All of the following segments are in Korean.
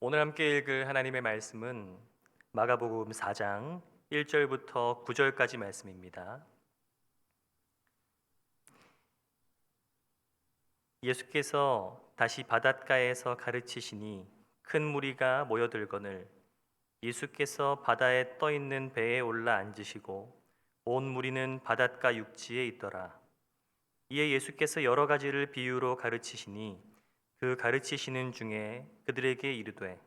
오늘 함께 읽을 하나님의 말씀은 마가복음 4장 1절부터 9절까지 말씀입니다. 예수께서 다시 바닷가에서 가르치시니 큰 무리가 모여들거늘 예수께서 바다에 떠 있는 배에 올라 앉으시고 온 무리는 바닷가 육지에 있더라. 이에 예수께서 여러 가지를 비유로 가르치시니 그 가르치시는 중에 그들에게 이르되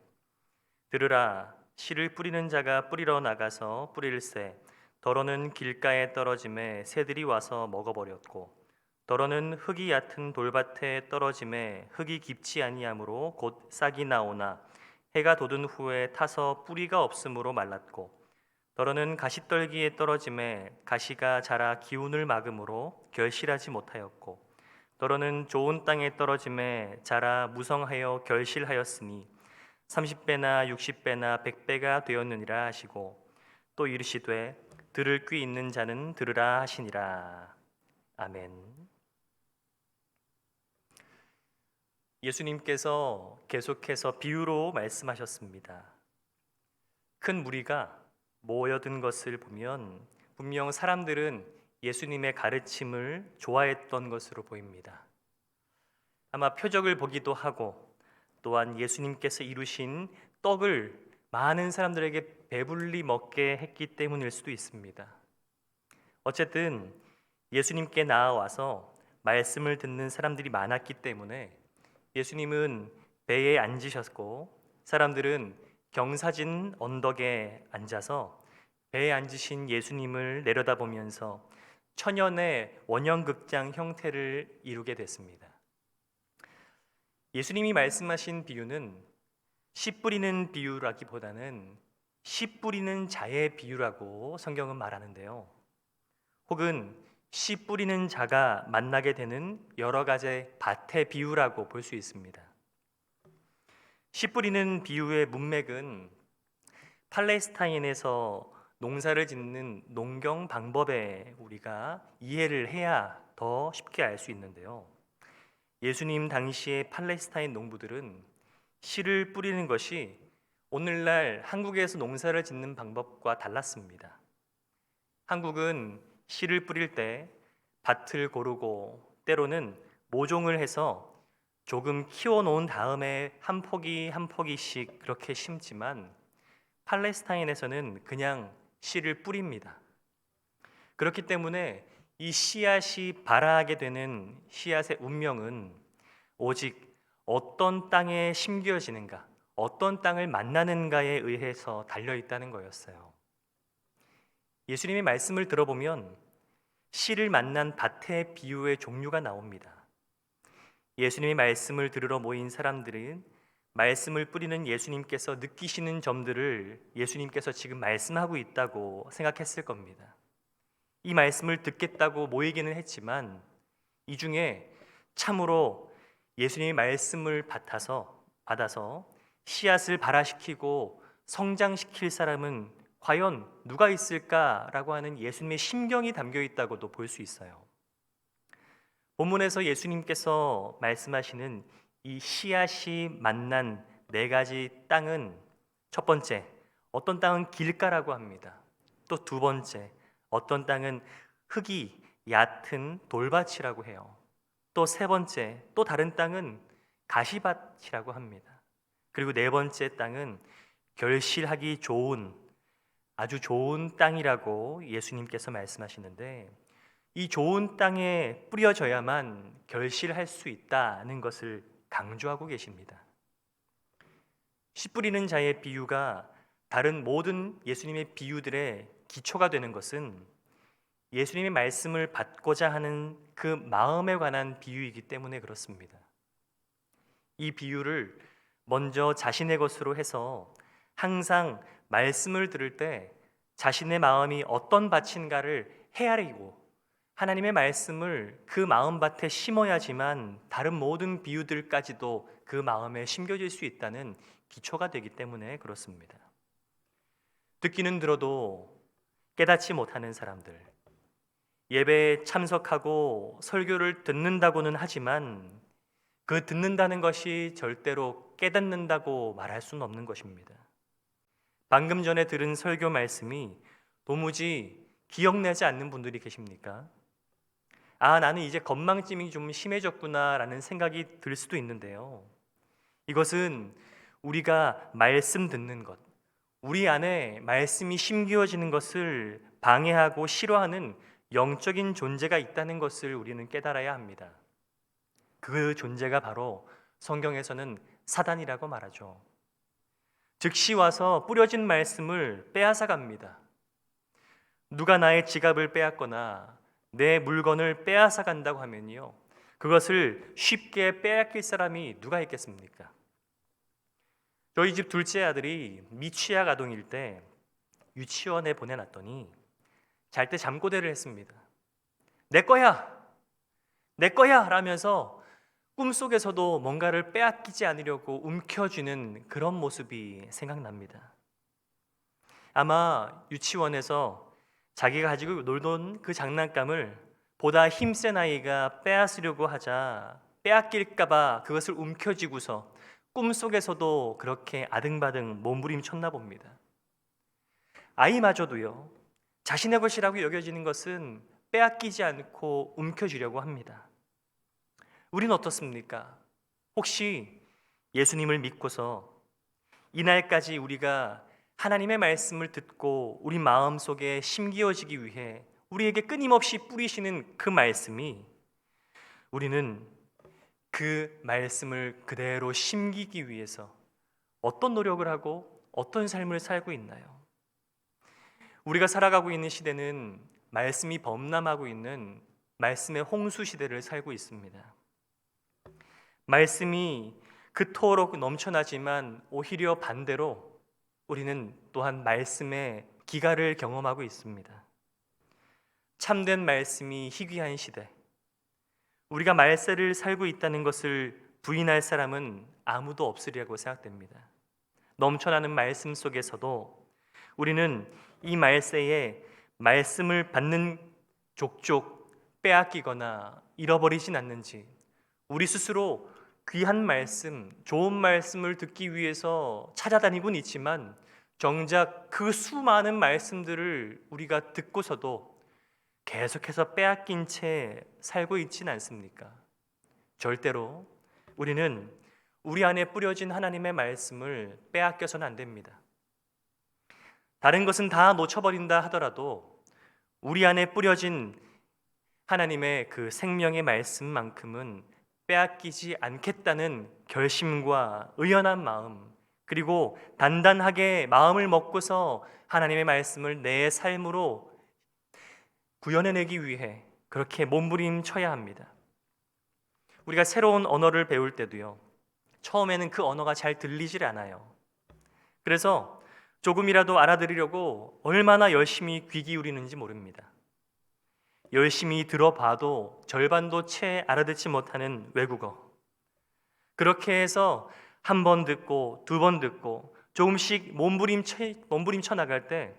들으라 씨를 뿌리는 자가 뿌리러 나가서 뿌릴새 더러는 길가에 떨어짐에 새들이 와서 먹어버렸고 더러는 흙이 얕은 돌밭에 떨어짐에 흙이 깊지 아니하므로 곧 싹이 나오나 해가 돋은 후에 타서 뿌리가 없으므로 말랐고 더러는 가시떨기에 떨어짐에 가시가 자라 기운을 막음으로 결실하지 못하였고 더러는 좋은 땅에 떨어짐에 자라 무성하여 결실하였으니 30배나 60배나 100배가 되었느니라 하시고 또 이르시되 들을 귀 있는 자는 들으라 하시니라 아멘. 예수님께서 계속해서 비유로 말씀하셨습니다. 큰 무리가 모여든 것을 보면 분명 사람들은 예수님의 가르침을 좋아했던 것으로 보입니다. 아마 표적을 보기도 하고 또한 예수님께서 이루신 떡을 많은 사람들에게 배불리 먹게 했기 때문일 수도 있습니다. 어쨌든 예수님께 나아와서 말씀을 듣는 사람들이 많았기 때문에 예수님은 배에 앉으셨고 사람들은 경사진 언덕에 앉아서 배에 앉으신 예수님을 내려다보면서 천연의 원형극장 형태를 이루게 됐습니다. 예수님이 말씀하신 비유는 씨 뿌리는 비유라기보다는 씨 뿌리는 자의 비유라고 성경은 말하는데요. 혹은 씨 뿌리는 자가 만나게 되는 여러 가지 밭의 비유라고 볼 수 있습니다. 씨 뿌리는 비유의 문맥은 팔레스타인에서 농사를 짓는 농경 방법에 우리가 이해를 해야 더 쉽게 알 수 있는데요. 예수님 당시의 팔레스타인 농부들은 씨를 뿌리는 것이 오늘날 한국에서 농사를 짓는 방법과 달랐습니다. 한국은 씨를 뿌릴 때 밭을 고르고 때로는 모종을 해서 조금 키워 놓은 다음에 한 포기 한 포기씩 그렇게 심지만 팔레스타인에서는 그냥 씨를 뿌립니다. 그렇기 때문에 이 씨앗이 발아하게 되는 씨앗의 운명은 오직 어떤 땅에 심겨지는가, 어떤 땅을 만나는가에 의해서 달려 있다는 거였어요. 예수님의 말씀을 들어보면 씨를 만난 밭의 비유의 종류가 나옵니다. 예수님의 말씀을 들으러 모인 사람들은 말씀을 뿌리는 예수님께서 느끼시는 점들을 예수님께서 지금 말씀하고 있다고 생각했을 겁니다. 이 말씀을 듣겠다고 모이기는 했지만 이 중에 참으로 예수님의 말씀을 받아서 받아서 씨앗을 발화시키고 성장시킬 사람은 과연 누가 있을까라고 하는 예수님의 심경이 담겨 있다고도 볼 수 있어요. 본문에서 예수님께서 말씀하시는 이 씨앗이 만난 네 가지 땅은 첫 번째, 어떤 땅은 길가라고 합니다. 또 두 번째, 어떤 땅은 흙이 얕은 돌밭이라고 해요. 또 세 번째, 또 다른 땅은 가시밭이라고 합니다. 그리고 네 번째 땅은 결실하기 좋은 아주 좋은 땅이라고 예수님께서 말씀하시는데 이 좋은 땅에 뿌려져야만 결실할 수 있다는 것을 강조하고 계십니다. 씨 뿌리는 자의 비유가 다른 모든 예수님의 비유들의 기초가 되는 것은 예수님의 말씀을 받고자 하는 그 마음에 관한 비유이기 때문에 그렇습니다. 이 비유를 먼저 자신의 것으로 해서 항상 말씀을 들을 때 자신의 마음이 어떤 밭인가를 헤아리고 하나님의 말씀을 그 마음밭에 심어야지만 다른 모든 비유들까지도 그 마음에 심겨질 수 있다는 기초가 되기 때문에 그렇습니다. 듣기는 들어도 깨닫지 못하는 사람들, 예배에 참석하고 설교를 듣는다고는 하지만 그 듣는다는 것이 절대로 깨닫는다고 말할 수는 없는 것입니다. 방금 전에 들은 설교 말씀이 도무지 기억나지 않는 분들이 계십니까? 아, 나는 이제 건망증이 좀 심해졌구나라는 생각이 들 수도 있는데요. 이것은 우리가 말씀 듣는 것, 우리 안에 말씀이 심기어지는 것을 방해하고 싫어하는 영적인 존재가 있다는 것을 우리는 깨달아야 합니다. 그 존재가 바로 성경에서는 사단이라고 말하죠. 즉시 와서 뿌려진 말씀을 빼앗아 갑니다. 누가 나의 지갑을 빼앗거나 내 물건을 빼앗아 간다고 하면요. 그것을 쉽게 빼앗길 사람이 누가 있겠습니까? 저희 집 둘째 아들이 미취학 아동일 때 유치원에 보내놨더니 잘 때 잠꼬대를 했습니다. 내 거야! 내 거야! 라면서 꿈속에서도 뭔가를 빼앗기지 않으려고 움켜쥐는 그런 모습이 생각납니다. 아마 유치원에서 자기가 가지고 놀던 그 장난감을 보다 힘센 아이가 빼앗으려고 하자 빼앗길까봐 그것을 움켜쥐고서 꿈속에서도 그렇게 아등바등 몸부림쳤나 봅니다. 아이마저도요, 자신의 것이라고 여겨지는 것은 빼앗기지 않고 움켜쥐려고 합니다. 우리는 어떻습니까? 혹시 예수님을 믿고서 이날까지 우리가 하나님의 말씀을 듣고 우리 마음 속에 심기어지기 위해 우리에게 끊임없이 뿌리시는 그 말씀이 우리는 그 말씀을 그대로 심기기 위해서 어떤 노력을 하고 어떤 삶을 살고 있나요? 우리가 살아가고 있는 시대는 말씀이 범람하고 있는 말씀의 홍수 시대를 살고 있습니다. 말씀이 그토록 넘쳐나지만 오히려 반대로 우리는 또한 말씀의 기가를 경험하고 있습니다. 참된 말씀이 희귀한 시대. 우리가 말세를 살고 있다는 것을 부인할 사람은 아무도 없으리라고 생각됩니다. 넘쳐나는 말씀 속에서도 우리는 이 말세에 말씀을 받는 족족 빼앗기거나 잃어버리진 않는지 우리 스스로 귀한 말씀, 좋은 말씀을 듣기 위해서 찾아다니곤 있지만 정작 그 수많은 말씀들을 우리가 듣고서도 계속해서 빼앗긴 채 살고 있지는 않습니까? 절대로 우리는 우리 안에 뿌려진 하나님의 말씀을 빼앗겨서는 안 됩니다. 다른 것은 다 놓쳐버린다 하더라도 우리 안에 뿌려진 하나님의 그 생명의 말씀만큼은 빼앗기지 않겠다는 결심과 의연한 마음, 그리고 단단하게 마음을 먹고서 하나님의 말씀을 내 삶으로 구현해내기 위해 그렇게 몸부림쳐야 합니다. 우리가 새로운 언어를 배울 때도요. 처음에는 그 언어가 잘 들리질 않아요. 그래서 조금이라도 알아들으려고 얼마나 열심히 귀 기울이는지 모릅니다. 열심히 들어봐도 절반도 채 알아듣지 못하는 외국어. 그렇게 해서 한 번 듣고 두 번 듣고 조금씩 몸부림쳐, 몸부림쳐 나갈 때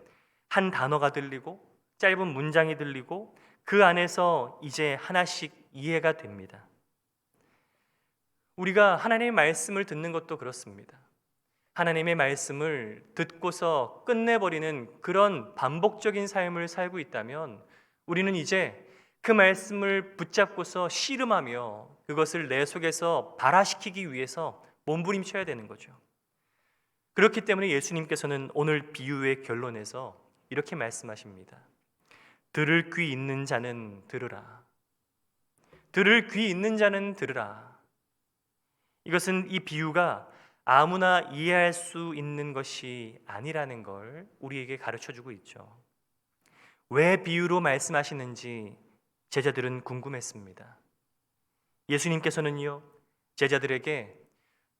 한 단어가 들리고 짧은 문장이 들리고 그 안에서 이제 하나씩 이해가 됩니다. 우리가 하나님의 말씀을 듣는 것도 그렇습니다. 하나님의 말씀을 듣고서 끝내버리는 그런 반복적인 삶을 살고 있다면 우리는 이제 그 말씀을 붙잡고서 씨름하며 그것을 내 속에서 발화시키기 위해서 몸부림쳐야 되는 거죠. 그렇기 때문에 예수님께서는 오늘 비유의 결론에서 이렇게 말씀하십니다. 들을 귀 있는 자는 들으라. 들을 귀 있는 자는 들으라. 이것은 이 비유가 아무나 이해할 수 있는 것이 아니라는 걸 우리에게 가르쳐 주고 있죠. 왜 비유로 말씀하시는지 제자들은 궁금했습니다. 예수님께서는요, 제자들에게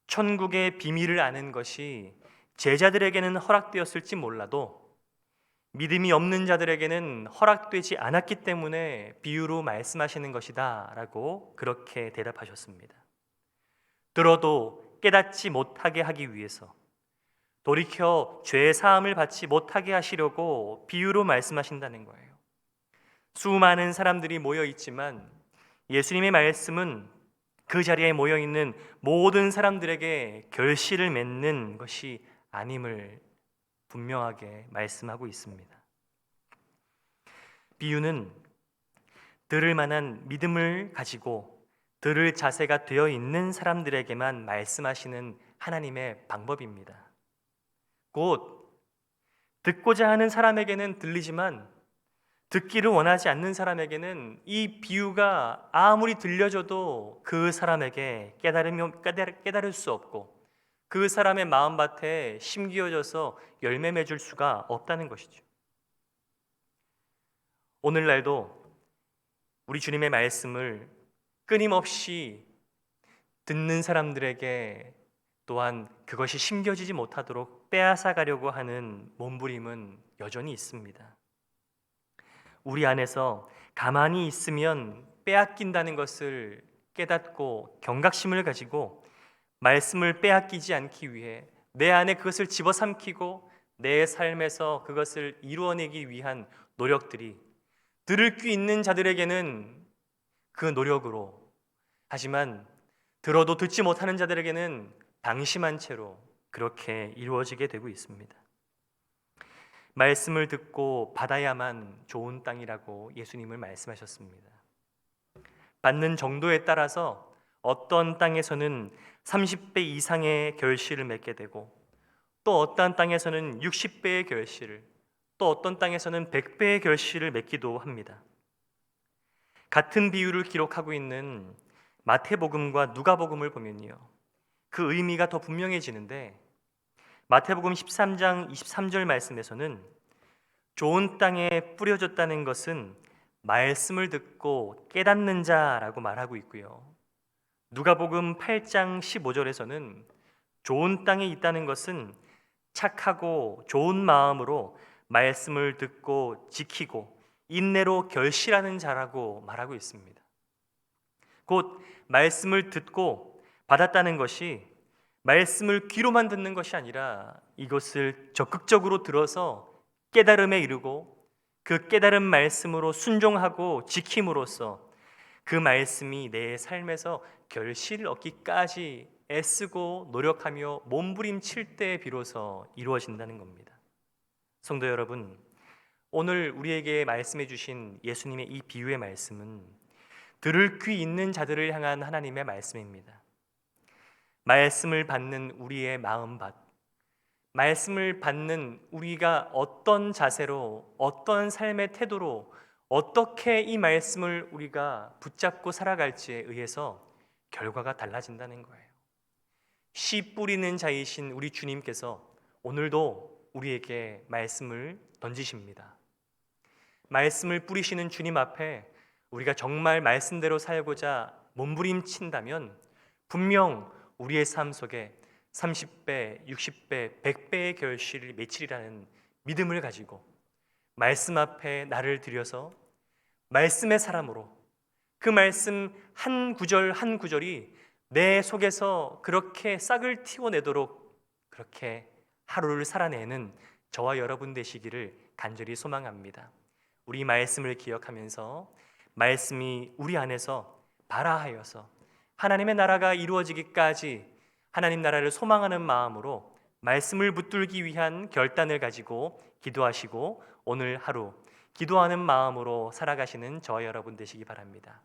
천국의 비밀을 아는 것이 제자들에게는 허락되었을지 몰라도 믿음이 없는 자들에게는 허락되지 않았기 때문에 비유로 말씀하시는 것이다 라고 그렇게 대답하셨습니다. 들어도 깨닫지 못하게 하기 위해서 돌이켜 죄 사함을 받지 못하게 하시려고 비유로 말씀하신다는 거예요. 수많은 사람들이 모여 있지만 예수님의 말씀은 그 자리에 모여 있는 모든 사람들에게 결실을 맺는 것이 아님을 분명하게 말씀하고 있습니다. 비유는 들을 만한 믿음을 가지고 들을 자세가 되어 있는 사람들에게만 말씀하시는 하나님의 방법입니다. 곧 듣고자 하는 사람에게는 들리지만 듣기를 원하지 않는 사람에게는 이 비유가 아무리 들려줘도 그 사람에게 깨달으면 깨달, 깨달을 수 없고 그 사람의 마음밭에 심기어져서 열매 맺을 수가 없다는 것이죠. 오늘날도 우리 주님의 말씀을 끊임없이 듣는 사람들에게 또한 그것이 심겨지지 못하도록 빼앗아 가려고 하는 몸부림은 여전히 있습니다. 우리 안에서 가만히 있으면 빼앗긴다는 것을 깨닫고 경각심을 가지고 말씀을 빼앗기지 않기 위해 내 안에 그것을 집어삼키고 내 삶에서 그것을 이루어내기 위한 노력들이 들을 귀 있는 자들에게는 그 노력으로 하지만 들어도 듣지 못하는 자들에게는 방심한 채로 그렇게 이루어지게 되고 있습니다. 말씀을 듣고 받아야만 좋은 땅이라고 예수님을 말씀하셨습니다. 받는 정도에 따라서 어떤 땅에서는 30배 이상의 결실을 맺게 되고 또 어떤 땅에서는 60배의 결실을 또 어떤 땅에서는 100배의 결실을 맺기도 합니다. 같은 비유를 기록하고 있는 마태복음과 누가복음을 보면요. 그 의미가 더 분명해지는데 마태복음 13장 23절 말씀에서는 좋은 땅에 뿌려졌다는 것은 말씀을 듣고 깨닫는 자라고 말하고 있고요. 누가복음 8장 15절에서는 좋은 땅에 있다는 것은 착하고 좋은 마음으로 말씀을 듣고 지키고 인내로 결실하는 자라고 말하고 있습니다. 곧 말씀을 듣고 받았다는 것이 말씀을 귀로만 듣는 것이 아니라 이것을 적극적으로 들어서 깨달음에 이르고 그 깨달은 말씀으로 순종하고 지킴으로써 그 말씀이 내 삶에서 결실을 얻기까지 애쓰고 노력하며 몸부림칠 때 비로소 이루어진다는 겁니다. 성도 여러분, 오늘 우리에게 말씀해 주신 예수님의 이 비유의 말씀은 들을 귀 있는 자들을 향한 하나님의 말씀입니다. 말씀을 받는 우리의 마음밭, 말씀을 받는 우리가 어떤 자세로, 어떤 삶의 태도로, 어떻게 이 말씀을 우리가 붙잡고 살아갈지에 의해서 결과가 달라진다는 거예요. 씨 뿌리는 자이신 우리 주님께서 오늘도 우리에게 말씀을 던지십니다. 말씀을 뿌리시는 주님 앞에 우리가 정말 말씀대로 살고자 몸부림친다면 분명 우리의 삶 속에 30배, 60배, 100배의 결실을 맺히리라는 믿음을 가지고 말씀 앞에 나를 들여서 말씀의 사람으로 그 말씀 한 구절 한 구절이 내 속에서 그렇게 싹을 틔워내도록 그렇게 하루를 살아내는 저와 여러분 되시기를 간절히 소망합니다. 우리 말씀을 기억하면서 말씀이 우리 안에서 발아하여서 하나님의 나라가 이루어지기까지 하나님 나라를 소망하는 마음으로 말씀을 붙들기 위한 결단을 가지고 기도하시고 오늘 하루 기도하는 마음으로 살아가시는 저 여러분 되시기 바랍니다.